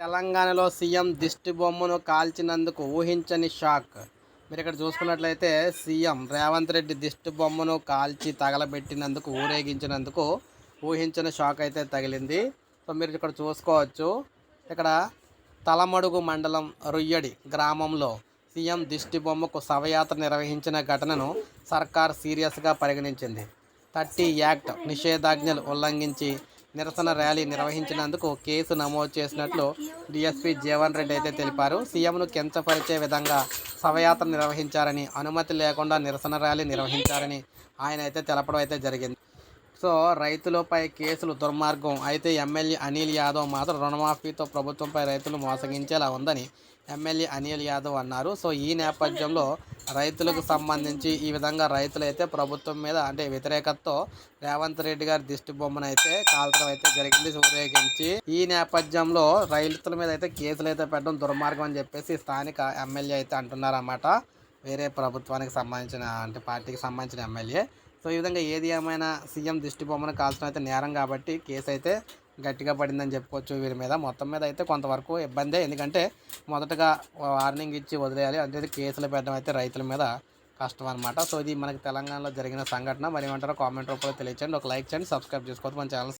తెలంగాణలో సీఎం దిష్టి బొమ్మను కాల్చినందుకు ఊహించని షాక్. మీరు ఇక్కడ చూసుకున్నట్లయితే సీఎం రేవంత్ రెడ్డి దిష్టి బొమ్మను కాల్చి తగలబెట్టినందుకు ఊరేగించినందుకు ఊహించని షాక్ అయితే తగిలింది. సో మీరు ఇక్కడ చూసుకోవచ్చు. ఇక్కడ తలమడుగు మండలం రుయ్యడి గ్రామంలో సీఎం దిష్టి బొమ్మకు శవయాత్ర నిర్వహించిన ఘటనను సర్కార్ సీరియస్గా పరిగణించింది. థర్టీ యాక్ట్ నిషేధాజ్ఞలు ఉల్లంఘించి నిరసన ర్యాలీ నిర్వహించినందుకు కేసు నమోదు చేసినట్లు డీఎస్పీ జీవన్ రెడ్డి అయితే తెలిపారు. సీఎంను కించపరిచే విధంగా శవయాత్ర నిర్వహించారని అనుమతి లేకుండా నిరసన ర్యాలీ నిర్వహించారని ఆయన అయితే తెలపడం అయితే జరిగింది. సో రైతులపై కేసులు దుర్మార్గం. అయితే ఎమ్మెల్యే అనిల్ యాదవ్ మాత్రం రుణమాఫీతో ప్రభుత్వంపై రైతులు మోసగించేలా ఉందని ఎమ్మెల్యే అనిల్ యాదవ్ అన్నారు. సో ఈ నేపథ్యంలో రైతులకు సంబంధించి ఈ విధంగా రైతులు అయితే ప్రభుత్వం మీద అంటే వ్యతిరేకతతో రేవంత్ రెడ్డి గారి దిష్టి బొమ్మను అయితే కాల్చడం అయితే జరిగింది ఊరేగించి. ఈ నేపథ్యంలో రైతుల మీద అయితే కేసులు అయితే పెట్టడం దుర్మార్గం అని చెప్పేసి స్థానిక ఎమ్మెల్యే అయితే అంటున్నారన్నమాట. వేరే ప్రభుత్వానికి సంబంధించిన అంటే పార్టీకి సంబంధించిన ఎమ్మెల్యే. సో ఈ విధంగా ఏది ఏమైనా సీఎం దిష్టి బొమ్మను కాల్చడం అయితే నేరం కాబట్టి కేసు అయితే గట్టిగా పడిందని చెప్పుకోవచ్చు వీరి మీద. మొత్తం మీద అయితే కొంతవరకు ఇబ్బందే. ఎందుకంటే మొదటగా వార్నింగ్ ఇచ్చి వదిలేయాలి. అంటే కేసులు పెట్టడం అయితే రైతుల మీద కష్టం అనమాట సో ఇది మనకి తెలంగాణలో జరిగిన సంఘటన. మరి ఏమంటారో కామెంట్ రూపంలో తెలియచేయండి. ఒక లైక్ చేయండి సబ్స్క్రైబ్ చేసుకోవద్దు మన ఛానల్